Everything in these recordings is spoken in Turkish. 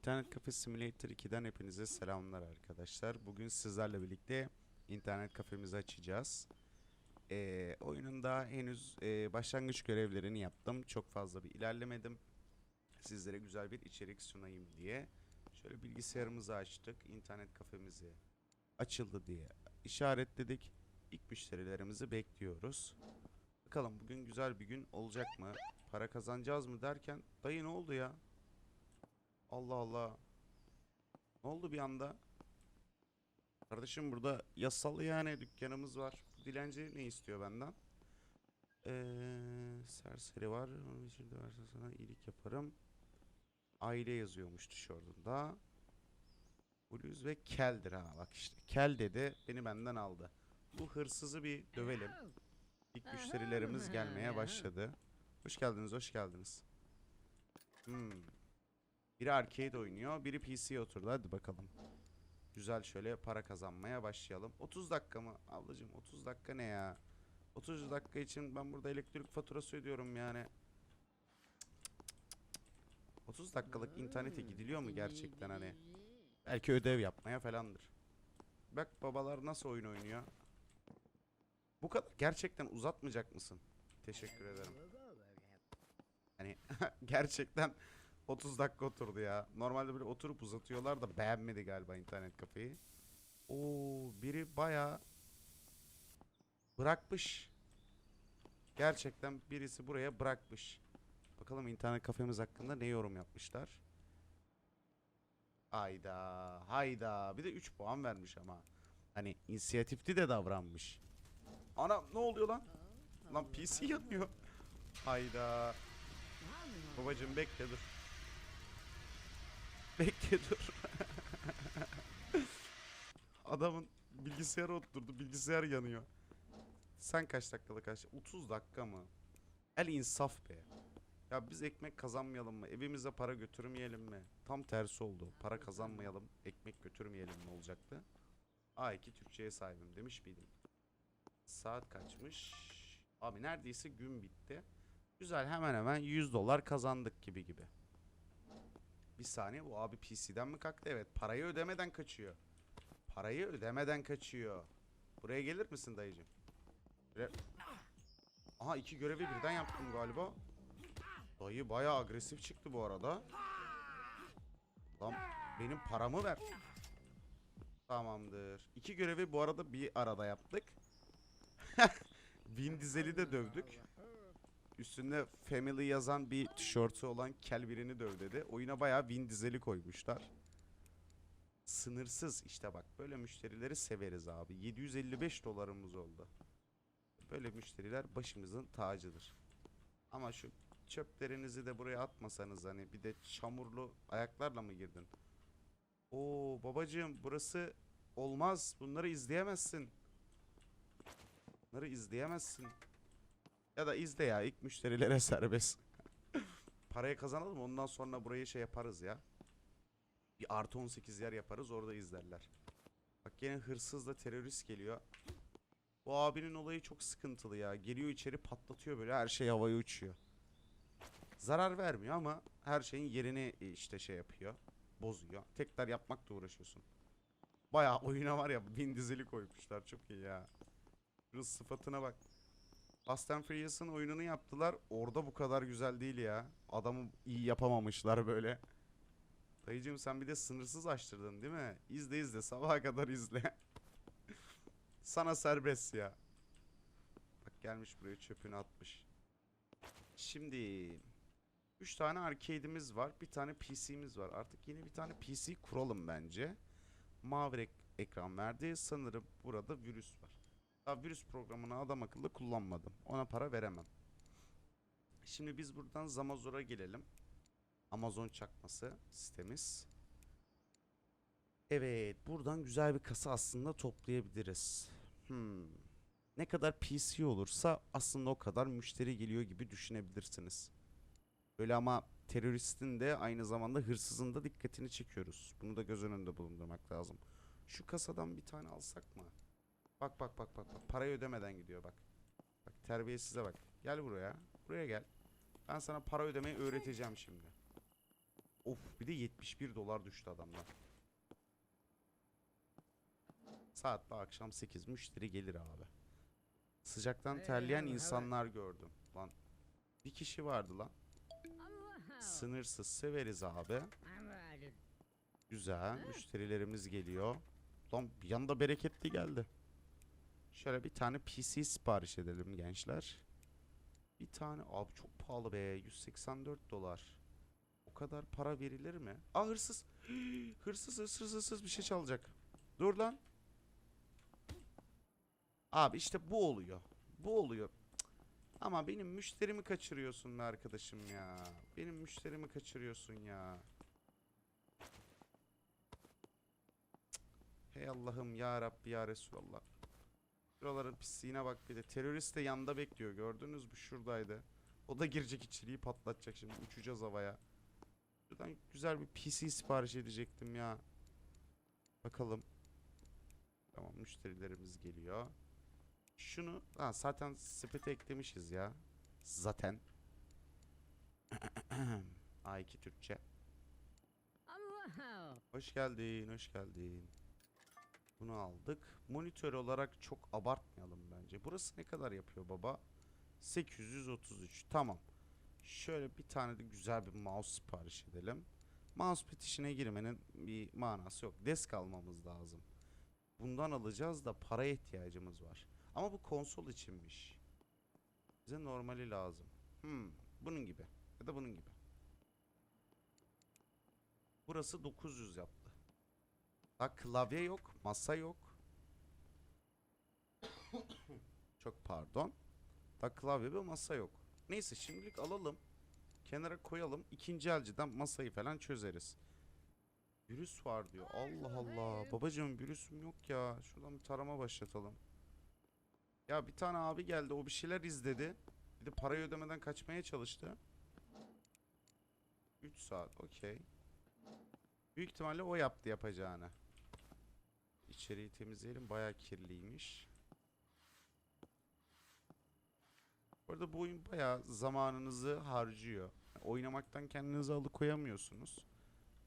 İnternet Cafe Simulator 2'den hepinize selamlar arkadaşlar. Bugün sizlerle birlikte internet kafemizi açacağız. Ee, oyunun daha henüz e, başlangıç görevlerini yaptım. Çok fazla bir ilerlemedim. Sizlere güzel bir içerik sunayım diye. Şöyle bilgisayarımızı açtık. internet kafemizi açıldı diye işaretledik. İlk müşterilerimizi bekliyoruz. Bakalım bugün güzel bir gün olacak mı? Para kazanacağız mı derken dayı ne oldu ya? Allah Allah. Ne oldu bir anda? Kardeşim burada yasal yani dükkanımız var. Dilenci ne istiyor benden? Ee, serseri var. Onun için de versen sana iyilik yaparım. Aile yazıyormuş tişörtünde. Bluz ve keldir ha bak işte. Kel dedi beni benden aldı. Bu hırsızı bir dövelim. İlk müşterilerimiz gelmeye başladı. Hoş geldiniz, hoş geldiniz. Hmm. Biri arcade oynuyor, biri PC'ye oturdu. Hadi bakalım. Güzel şöyle para kazanmaya başlayalım. 30 dakika mı? Ablacığım 30 dakika ne ya? 30 dakika için ben burada elektrik faturası ödüyorum yani. 30 dakikalık internete gidiliyor mu gerçekten hani? Belki ödev yapmaya falandır. Bak babalar nasıl oyun oynuyor. Bu kadar gerçekten uzatmayacak mısın? Teşekkür ederim. Hani gerçekten 30 dakika oturdu ya. Normalde böyle oturup uzatıyorlar da beğenmedi galiba internet kafeyi. Oo biri bayağı bırakmış. Gerçekten birisi buraya bırakmış. Bakalım internet kafemiz hakkında ne yorum yapmışlar. Hayda, hayda. Bir de 3 puan vermiş ama. Hani inisiyatifli de davranmış. Ana ne oluyor lan? Lan PC yanıyor. Hayda. Babacım bekle dur. Bekle dur. Adamın bilgisayarı oturdu. Bilgisayar yanıyor. Sen kaç dakikalık kaç? 30 dakika mı? El insaf be. Ya biz ekmek kazanmayalım mı? Evimize para götürmeyelim mi? Tam tersi oldu. Para kazanmayalım, ekmek götürmeyelim mi olacaktı? A2 Türkçe'ye sahibim demiş miydim? Saat kaçmış? Abi neredeyse gün bitti. Güzel hemen hemen 100 dolar kazandık gibi gibi. Bir saniye bu abi PC'den mi kalktı? Evet parayı ödemeden kaçıyor. Parayı ödemeden kaçıyor. Buraya gelir misin dayıcım? Aha iki görevi birden yaptım galiba. Dayı bayağı agresif çıktı bu arada. Lan benim paramı ver. Tamamdır. İki görevi bu arada bir arada yaptık. Vin Diesel'i de dövdük. Üstünde family yazan bir tişörtü olan kel birini döv dedi. Oyuna bayağı Vin Diesel'i koymuşlar. Sınırsız işte bak böyle müşterileri severiz abi. 755 dolarımız oldu. Böyle müşteriler başımızın tacıdır. Ama şu çöplerinizi de buraya atmasanız hani bir de çamurlu ayaklarla mı girdin? Oo babacığım burası olmaz. Bunları izleyemezsin. Bunları izleyemezsin. Ya da izle ya ilk müşterilere serbest. Parayı kazanalım ondan sonra burayı şey yaparız ya. Bir artı 18 yer yaparız orada izlerler. Bak yine hırsızla terörist geliyor. Bu abinin olayı çok sıkıntılı ya. Geliyor içeri patlatıyor böyle her şey havaya uçuyor. Zarar vermiyor ama her şeyin yerini e, işte şey yapıyor. Bozuyor. Tekrar yapmakla uğraşıyorsun. Bayağı oyuna var ya bin dizeli koymuşlar çok iyi ya. Şunun sıfatına bak. Fast and Furious'ın oyununu yaptılar. Orada bu kadar güzel değil ya. Adamı iyi yapamamışlar böyle. Dayıcım sen bir de sınırsız açtırdın değil mi? İzle izle sabaha kadar izle. Sana serbest ya. Bak gelmiş buraya çöpünü atmış. Şimdi 3 tane arcade'imiz var. Bir tane PC'miz var. Artık yine bir tane PC kuralım bence. Mavi ek- ekran verdi. Sanırım burada virüs var. Daha virüs programını adam akıllı kullanmadım. Ona para veremem. Şimdi biz buradan Zamazor'a gelelim. Amazon çakması sitemiz. Evet, buradan güzel bir kasa aslında toplayabiliriz. Hmm. Ne kadar PC olursa aslında o kadar müşteri geliyor gibi düşünebilirsiniz. Böyle ama teröristin de aynı zamanda hırsızın da dikkatini çekiyoruz. Bunu da göz önünde bulundurmak lazım. Şu kasadan bir tane alsak mı? Bak bak bak bak bak. Parayı ödemeden gidiyor bak. Bak terbiyesize bak. Gel buraya. Buraya gel. Ben sana para ödemeyi öğreteceğim şimdi. Of bir de 71 dolar düştü adamdan. Saat de akşam 8 müşteri gelir abi. Sıcaktan terleyen insanlar gördüm. Lan bir kişi vardı lan. Sınırsız severiz abi. Güzel. Müşterilerimiz geliyor. Lan bir yanda bereketli geldi. Şöyle bir tane PC sipariş edelim gençler. Bir tane abi çok pahalı be 184 dolar. O kadar para verilir mi? Aa hırsız. hırsız hırsız hırsız bir şey çalacak. Dur lan. Abi işte bu oluyor. Bu oluyor. Ama benim müşterimi kaçırıyorsun arkadaşım ya. Benim müşterimi kaçırıyorsun ya. Hey Allah'ım ya Rabbi ya Resulallah. Şuraların pisliğine bak bir de. Terörist de yanda bekliyor. Gördünüz mü? Şuradaydı. O da girecek içeriği patlatacak şimdi. Uçacağız havaya. Şuradan güzel bir PC sipariş edecektim ya. Bakalım. Tamam müşterilerimiz geliyor. Şunu ha, zaten sepete eklemişiz ya. Zaten. A2 Türkçe. Hoş geldin, hoş geldin. Bunu aldık. Monitör olarak çok abartmayalım bence. Burası ne kadar yapıyor baba? 833. Tamam. Şöyle bir tane de güzel bir mouse sipariş edelim. Mousepad işine girmenin bir manası yok. Desk almamız lazım. Bundan alacağız da paraya ihtiyacımız var. Ama bu konsol içinmiş. Bize normali lazım. Hmm, bunun gibi. Ya da bunun gibi. Burası 900 yaptı. Bak klavye yok, masa yok. Çok pardon. Bak klavye ve masa yok. Neyse şimdilik alalım. Kenara koyalım. İkinci elciden masayı falan çözeriz. Virüs var diyor. Allah Allah. Babacığım virüsüm yok ya. Şuradan bir tarama başlatalım. Ya bir tane abi geldi. O bir şeyler izledi. Bir de parayı ödemeden kaçmaya çalıştı. 3 saat. Okey. Büyük ihtimalle o yaptı yapacağını. İçeriği temizleyelim. Bayağı kirliymiş. Bu arada bu oyun bayağı zamanınızı harcıyor. Yani oynamaktan kendinizi alıkoyamıyorsunuz.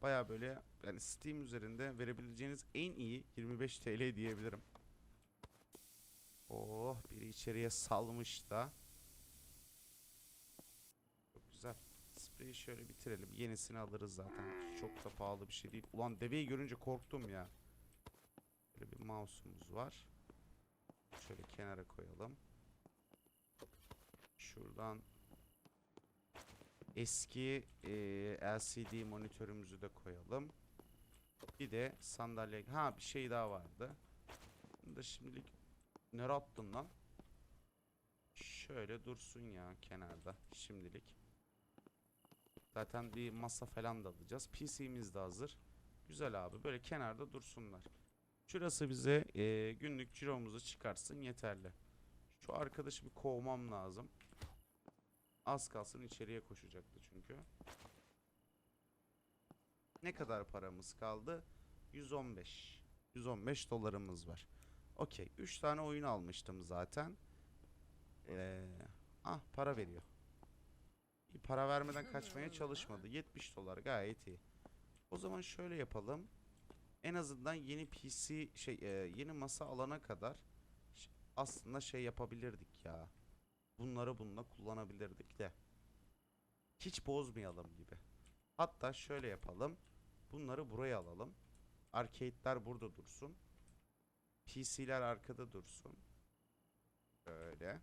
Bayağı böyle yani Steam üzerinde verebileceğiniz en iyi 25 TL diyebilirim. Oh biri içeriye salmış da. Çok güzel. Spreyi şöyle bitirelim. Yenisini alırız zaten. Çok da pahalı bir şey değil. Ulan deveyi görünce korktum ya. Böyle bir mouse'umuz var. Şöyle kenara koyalım. Şuradan eski eee, LCD monitörümüzü de koyalım. Bir de sandalye. Ha bir şey daha vardı. Bunu da şimdilik ne attın lan? Şöyle dursun ya kenarda şimdilik. Zaten bir masa falan da alacağız. PC'miz de hazır. Güzel abi böyle kenarda dursunlar. Şurası bize eee, günlük ciromuzu çıkarsın yeterli. Şu arkadaşı bir kovmam lazım. Az kalsın içeriye koşacaktı çünkü. Ne kadar paramız kaldı? 115. 115 dolarımız var. Okey. 3 tane oyun almıştım zaten. Ee, ah para veriyor. Para vermeden kaçmaya çalışmadı. 70 dolar gayet iyi. O zaman şöyle yapalım. En azından yeni PC şey e, yeni masa alana kadar aslında şey yapabilirdik ya. Bunları bununla kullanabilirdik de. Hiç bozmayalım gibi. Hatta şöyle yapalım. Bunları buraya alalım. Arcade'ler burada dursun. PC'ler arkada dursun. Böyle.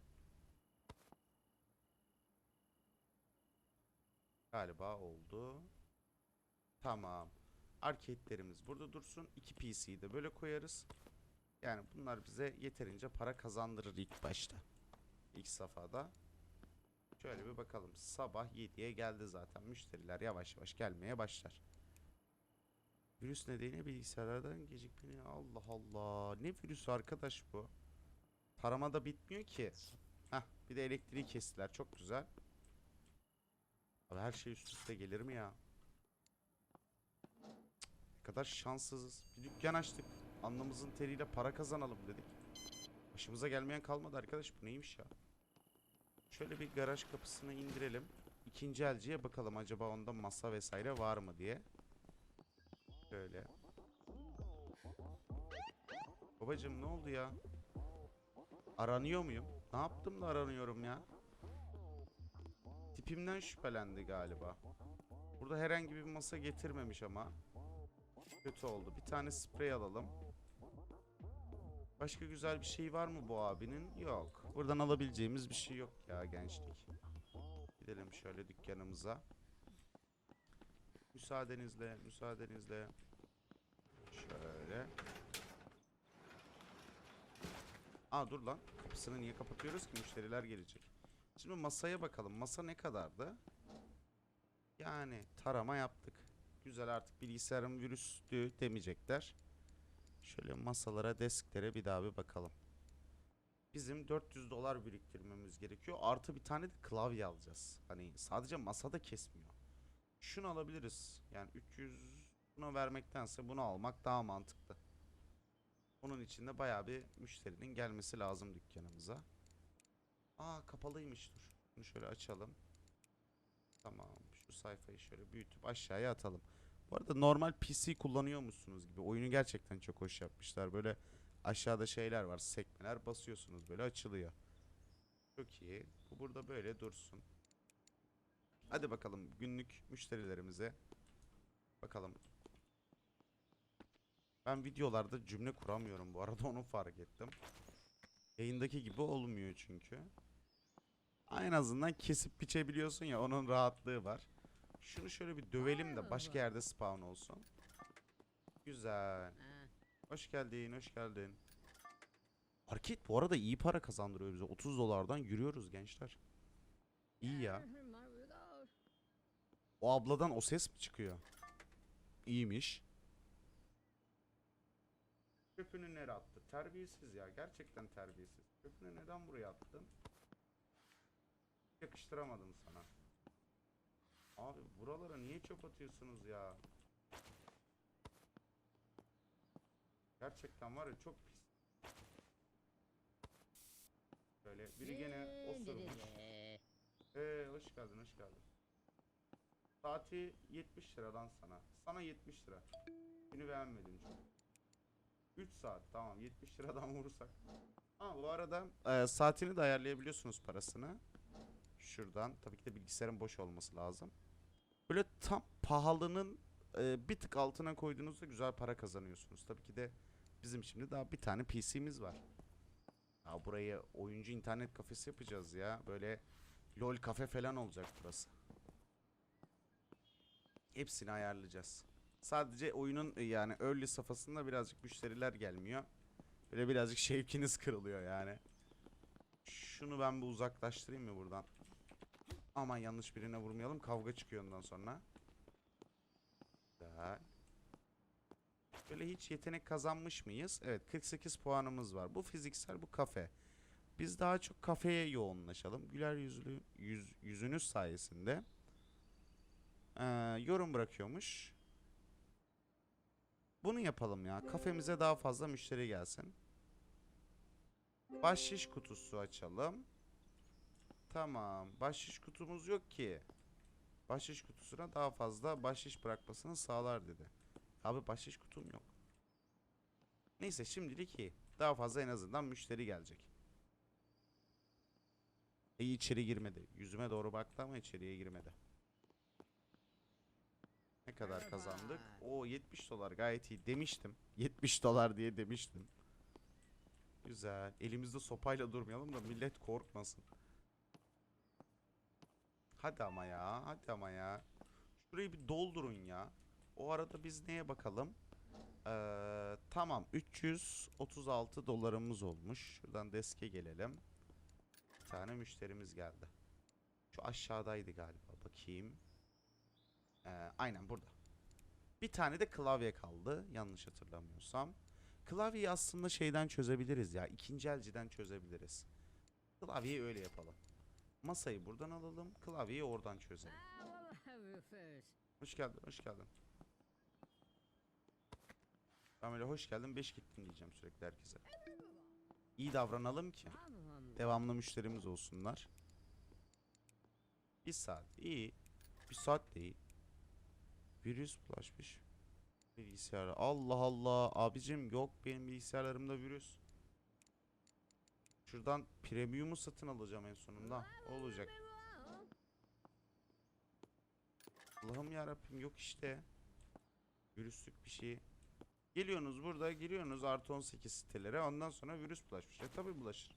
Galiba oldu. Tamam. Arcade'lerimiz burada dursun. İki PC'yi de böyle koyarız. Yani bunlar bize yeterince para kazandırır ilk başta. İlk safhada. Şöyle bir bakalım. Sabah 7'ye geldi zaten. Müşteriler yavaş yavaş gelmeye başlar. Virüs nedeniyle bilgisayarlardan gecikmeni Allah Allah. Ne virüsü arkadaş bu? Tarama da bitmiyor ki. Hah bir de elektriği kestiler. Çok güzel. Abi her şey üst üste gelir mi ya? Kadar şanssızız. Bir dükkan açtık. Alnımızın teriyle para kazanalım dedik. Başımıza gelmeyen kalmadı arkadaş. Bu neymiş ya? Şöyle bir garaj kapısını indirelim. ikinci elciye bakalım acaba onda masa vesaire var mı diye. Şöyle. Babacım ne oldu ya? Aranıyor muyum? Ne yaptım da aranıyorum ya? Tipimden şüphelendi galiba. Burada herhangi bir masa getirmemiş ama. Kötü oldu. Bir tane sprey alalım. Başka güzel bir şey var mı bu abinin? Yok. Buradan alabileceğimiz bir şey yok ya gençlik. Gidelim şöyle dükkanımıza. Müsaadenizle, müsaadenizle. Şöyle. Aa dur lan. Kapısını niye kapatıyoruz ki? Müşteriler gelecek. Şimdi masaya bakalım. Masa ne kadardı? Yani tarama yaptık. Güzel artık bilgisayarım virüslü demeyecekler. Şöyle masalara, desklere bir daha bir bakalım. Bizim 400 dolar biriktirmemiz gerekiyor. Artı bir tane de klavye alacağız. Hani sadece masada kesmiyor. Şunu alabiliriz. Yani 300 buna vermektense bunu almak daha mantıklı. Onun için de bayağı bir müşterinin gelmesi lazım dükkanımıza. Aa kapalıymış dur. Bunu şöyle açalım. Tamam. Şu sayfayı şöyle büyütüp aşağıya atalım. Bu arada normal PC kullanıyor musunuz gibi. Oyunu gerçekten çok hoş yapmışlar. Böyle aşağıda şeyler var. Sekmeler basıyorsunuz böyle açılıyor. Çok iyi. Bu burada böyle dursun. Hadi bakalım günlük müşterilerimize. Bakalım. Ben videolarda cümle kuramıyorum bu arada onu fark ettim. Yayındaki gibi olmuyor çünkü. En azından kesip biçebiliyorsun ya onun rahatlığı var. Şunu şöyle bir dövelim de başka yerde spawn olsun. Güzel. Hoş geldin, hoş geldin. Market bu arada iyi para kazandırıyor bize. 30 dolardan yürüyoruz gençler. İyi ya. O abladan o ses mi çıkıyor? İyiymiş. Çöpünü nereye attı? Terbiyesiz ya. Gerçekten terbiyesiz. Çöpünü neden buraya attın? Yakıştıramadım sana. Abi buralara niye çöp atıyorsunuz ya? Gerçekten var ya çok pis. Böyle biri gene osurmuş. Ee, hoş geldin, hoş geldin. Saati 70 liradan sana. Sana 70 lira. Beni beğenmedin çok. 3 saat tamam 70 liradan vurursak. Ha bu arada e, saatini de ayarlayabiliyorsunuz parasını. Şuradan tabii ki de bilgisayarın boş olması lazım. Böyle tam pahalının e, bir tık altına koyduğunuzda güzel para kazanıyorsunuz. Tabii ki de bizim şimdi daha bir tane PC'miz var. Ya burayı oyuncu internet kafesi yapacağız ya. Böyle LOL kafe falan olacak burası. Hepsini ayarlayacağız. Sadece oyunun e, yani early safhasında birazcık müşteriler gelmiyor. Böyle birazcık şevkiniz kırılıyor yani. Şunu ben bir uzaklaştırayım mı buradan? Aman yanlış birine vurmayalım. Kavga çıkıyor ondan sonra. Güzel. Böyle hiç yetenek kazanmış mıyız? Evet 48 puanımız var. Bu fiziksel bu kafe. Biz daha çok kafeye yoğunlaşalım. Güler yüzlü yüz, yüzünüz sayesinde. Ee, yorum bırakıyormuş. Bunu yapalım ya. Kafemize daha fazla müşteri gelsin. Bahşiş kutusu açalım. Tamam. Bahşiş kutumuz yok ki. Bahşiş kutusuna daha fazla bahşiş bırakmasını sağlar dedi. Abi bahşiş kutum yok. Neyse şimdilik iyi. Daha fazla en azından müşteri gelecek. İyi içeri girmedi. Yüzüme doğru baktı ama içeriye girmedi. Ne kadar kazandık? O 70 dolar gayet iyi demiştim. 70 dolar diye demiştim. Güzel. Elimizde sopayla durmayalım da millet korkmasın. Hadi ama ya. Hadi ama ya. Şurayı bir doldurun ya. O arada biz neye bakalım? Ee, tamam. 336 dolarımız olmuş. Şuradan deske gelelim. Bir tane müşterimiz geldi. Şu aşağıdaydı galiba. Bakayım. Ee, aynen burada. Bir tane de klavye kaldı. Yanlış hatırlamıyorsam. Klavyeyi aslında şeyden çözebiliriz ya. ikinci elciden çözebiliriz. Klavyeyi öyle yapalım. Masayı buradan alalım. Klavyeyi oradan çözelim. Hoş geldin, hoş geldin. Ben öyle hoş geldin, beş gittin diyeceğim sürekli herkese. İyi davranalım ki. Devamlı müşterimiz olsunlar. Bir saat. iyi. Bir saat değil. Virüs bulaşmış. Bilgisayara. Allah Allah. Abicim yok benim bilgisayarlarımda virüs. Şuradan premium'u satın alacağım en sonunda. Olacak. Allah'ım yarabbim yok işte. Virüslük bir şey. Geliyorsunuz burada giriyorsunuz artı 18 sitelere ondan sonra virüs bulaşmış. E tabi bulaşır.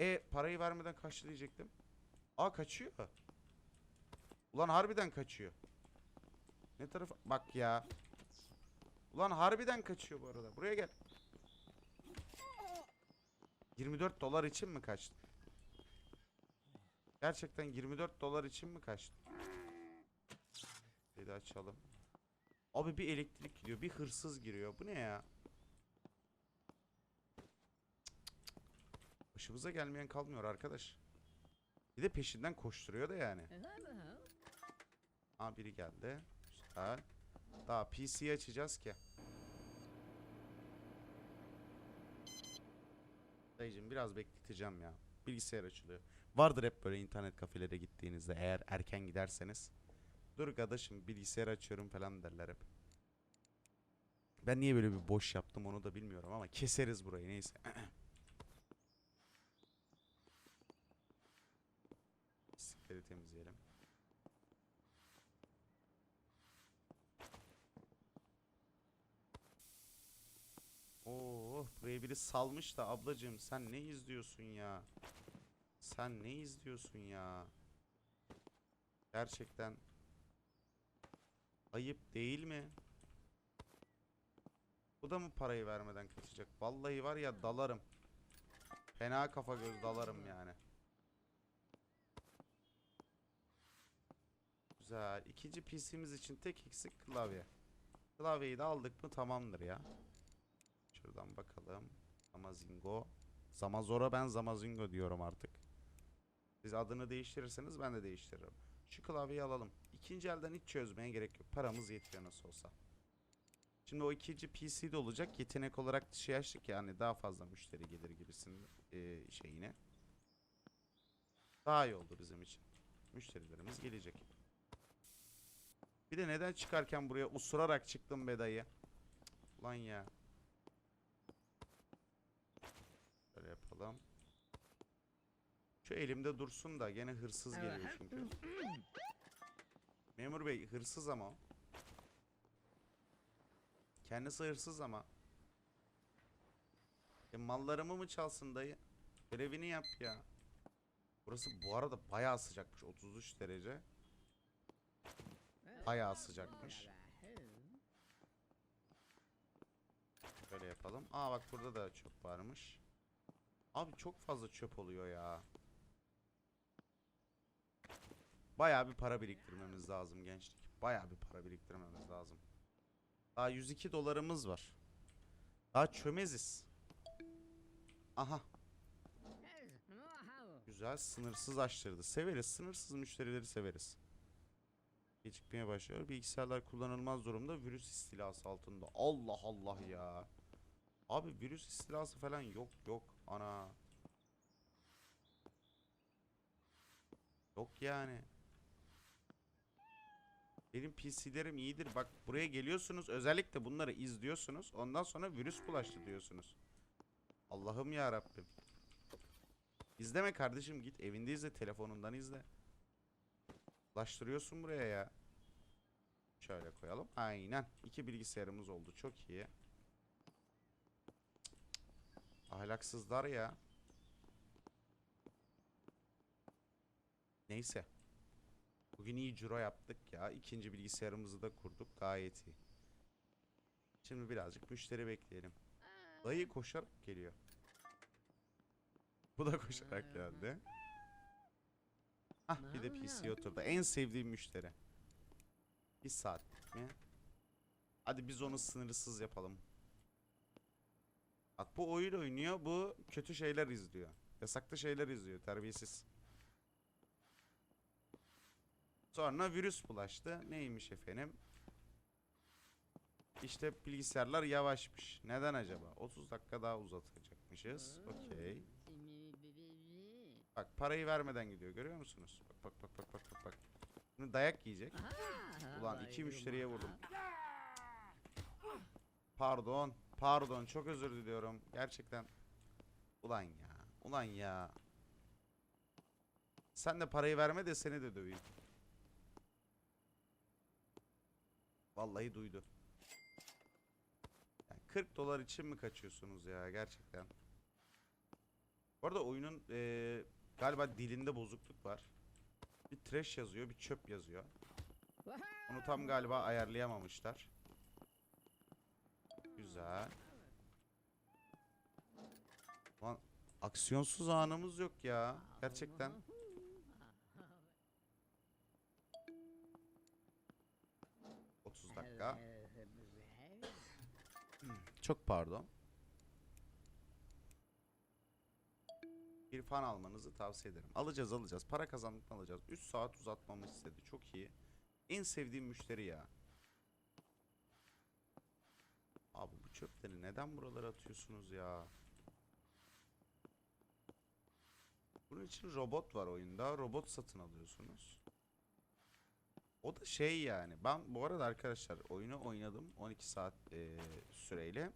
E parayı vermeden kaçtı diyecektim. Aa kaçıyor. Ulan harbiden kaçıyor. Ne tarafa? Bak ya. Ulan harbiden kaçıyor bu arada. Buraya gel. 24 dolar için mi kaçtı? Gerçekten 24 dolar için mi kaçtı? Bir daha açalım. Abi bir elektrik gidiyor, bir hırsız giriyor. Bu ne ya? Başımıza gelmeyen kalmıyor arkadaş. Bir de peşinden koşturuyor da yani. Aa biri geldi. Güzel. Daha PC'yi açacağız ki. Dayıcım biraz bekleteceğim ya. Bilgisayar açılıyor. Vardır hep böyle internet kafelere gittiğinizde eğer erken giderseniz. Dur kardeşim bilgisayar açıyorum falan derler hep. Ben niye böyle bir boş yaptım onu da bilmiyorum ama keseriz burayı neyse. Pislikleri temizleyelim. Oo, buraya biri salmış da ablacığım sen ne izliyorsun ya? Sen ne izliyorsun ya? Gerçekten ayıp değil mi? Bu da mı parayı vermeden kaçacak? Vallahi var ya dalarım. Fena kafa göz dalarım yani. Güzel. İkinci PC'miz için tek eksik klavye. Klavyeyi de aldık mı tamamdır ya. Şuradan bakalım. Zamazingo. Zamazora ben Zamazingo diyorum artık. Siz adını değiştirirseniz ben de değiştiririm. Şu klavyeyi alalım. İkinci elden hiç çözmeye gerek yok. Paramız yetiyor nasıl olsa. Şimdi o ikinci PC de olacak. Yetenek olarak şey açtık yani daha fazla müşteri gelir gibisin e, şeyine. Daha iyi oldu bizim için. Müşterilerimiz gelecek. Bir de neden çıkarken buraya usurarak çıktım be dayı? Lan ya. Yapalım. Şu elimde dursun da gene hırsız geliyor çünkü. Memur bey hırsız ama o. Kendisi hırsız ama. E mallarımı mı çalsın dayı? Görevini yap ya. Burası bu arada bayağı sıcakmış. 33 derece. Bayağı sıcakmış. Böyle yapalım. Aa bak burada da çöp varmış. Abi çok fazla çöp oluyor ya. Bayağı bir para biriktirmemiz lazım gençlik. Bayağı bir para biriktirmemiz lazım. Daha 102 dolarımız var. Daha çömeziz. Aha. Güzel sınırsız açtırdı. Severiz. Sınırsız müşterileri severiz. Gecikmeye başlıyor. Bilgisayarlar kullanılmaz durumda virüs istilası altında. Allah Allah ya. Abi virüs istilası falan yok yok. Ana. Yok yani. Benim PC'lerim iyidir. Bak buraya geliyorsunuz. Özellikle bunları izliyorsunuz. Ondan sonra virüs bulaştı diyorsunuz. Allah'ım ya Rabbim. İzleme kardeşim git evinde izle telefonundan izle. Ulaştırıyorsun buraya ya. Şöyle koyalım. Aynen. İki bilgisayarımız oldu. Çok iyi. Ahlaksızlar ya. Neyse. Bugün iyi ciro yaptık ya. İkinci bilgisayarımızı da kurduk. Gayet iyi. Şimdi birazcık müşteri bekleyelim. Dayı koşarak geliyor. Bu da koşarak geldi. Ah bir de PC oturdu. En sevdiğim müşteri. Bir saat mi? Hadi biz onu sınırsız yapalım. Bak bu oyun oynuyor, bu kötü şeyler izliyor. Yasaklı şeyler izliyor, terbiyesiz. Sonra virüs bulaştı. Neymiş efendim? İşte bilgisayarlar yavaşmış. Neden acaba? 30 dakika daha uzatacakmışız. Okey. Bak parayı vermeden gidiyor görüyor musunuz? Bak bak bak bak bak bak. Şimdi dayak yiyecek. Ulan iki müşteriye vurdum. Pardon. Pardon çok özür diliyorum. Gerçekten. Ulan ya. Ulan ya. Sen de parayı verme de seni de döveyim. Vallahi duydu. Yani 40 dolar için mi kaçıyorsunuz ya gerçekten? Bu arada oyunun eee, galiba dilinde bozukluk var. Bir trash yazıyor, bir çöp yazıyor. Onu tam galiba ayarlayamamışlar. Güzel. Lan aksiyonsuz anımız yok ya. Gerçekten. ...30 dakika. Çok pardon. Bir fan almanızı tavsiye ederim. Alacağız alacağız. Para kazandıktan alacağız. 3 saat uzatmamı istedi. Çok iyi. En sevdiğim müşteri ya. Abi bu çöpleri neden buralara atıyorsunuz ya? Bunun için robot var oyunda. Robot satın alıyorsunuz. O da şey yani. Ben bu arada arkadaşlar oyunu oynadım 12 saat eee, süreyle.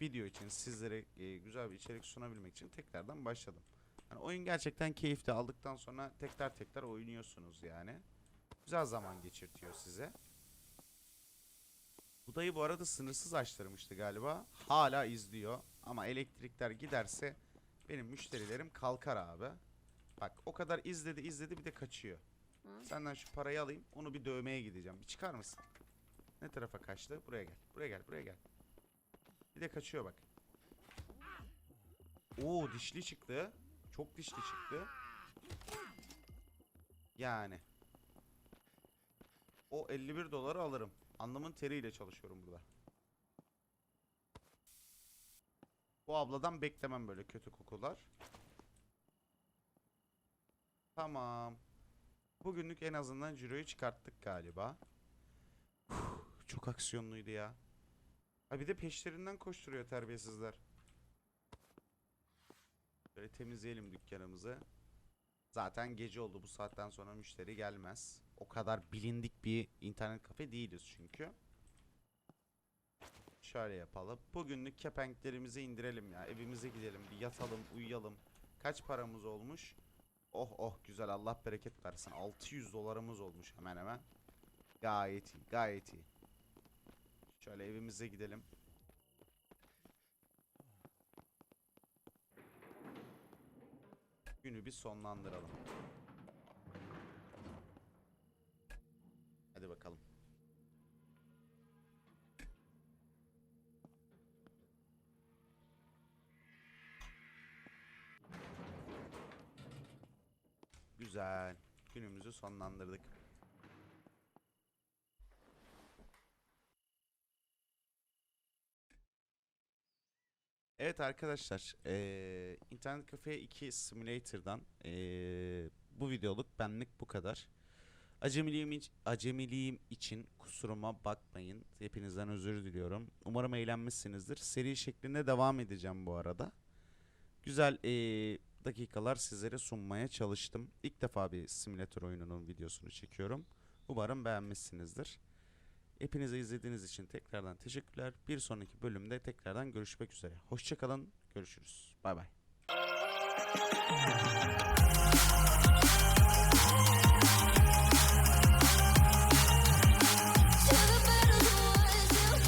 Video için sizlere eee, güzel bir içerik sunabilmek için tekrardan başladım. Hani oyun gerçekten keyifli aldıktan sonra tekrar tekrar oynuyorsunuz yani. Güzel zaman geçirtiyor size. Bu dayı bu arada sınırsız açtırmıştı galiba. Hala izliyor. Ama elektrikler giderse benim müşterilerim kalkar abi. Bak o kadar izledi izledi bir de kaçıyor. Senden şu parayı alayım. Onu bir dövmeye gideceğim. Bir çıkar mısın? Ne tarafa kaçtı? Buraya gel. Buraya gel. Buraya gel. Bir de kaçıyor bak. Oo dişli çıktı. Çok dişli çıktı. Yani. O 51 doları alırım. Anlamın teriyle çalışıyorum burada. Bu abladan beklemem böyle kötü kokular. Tamam. Bugünlük en azından ciroyu çıkarttık galiba. Çok aksiyonluydu ya. Ha bir de peşlerinden koşturuyor terbiyesizler. Böyle temizleyelim dükkanımızı. Zaten gece oldu bu saatten sonra müşteri gelmez. O kadar bilindik bir internet kafe değiliz çünkü. Şöyle yapalım. Bugünlük kepenklerimizi indirelim ya. Evimize gidelim. Bir yatalım, uyuyalım. Kaç paramız olmuş? Oh oh güzel Allah bereket versin. 600 dolarımız olmuş hemen hemen. Gayet iyi, gayet iyi. Şöyle evimize gidelim. Günü bir sonlandıralım. Hadi bakalım. Güzel. Günümüzü sonlandırdık. Evet arkadaşlar, eee İnternet Cafe 2 Simulator'dan eee, bu videoluk benlik bu kadar. Acemiliğim, iç- acemiliğim için kusuruma bakmayın. Hepinizden özür diliyorum. Umarım eğlenmişsinizdir. Seri şeklinde devam edeceğim bu arada. Güzel eee, dakikalar sizlere sunmaya çalıştım. İlk defa bir simülatör oyununun videosunu çekiyorum. Umarım beğenmişsinizdir. Hepinize izlediğiniz için tekrardan teşekkürler. Bir sonraki bölümde tekrardan görüşmek üzere. Hoşçakalın. Görüşürüz. Bay bay.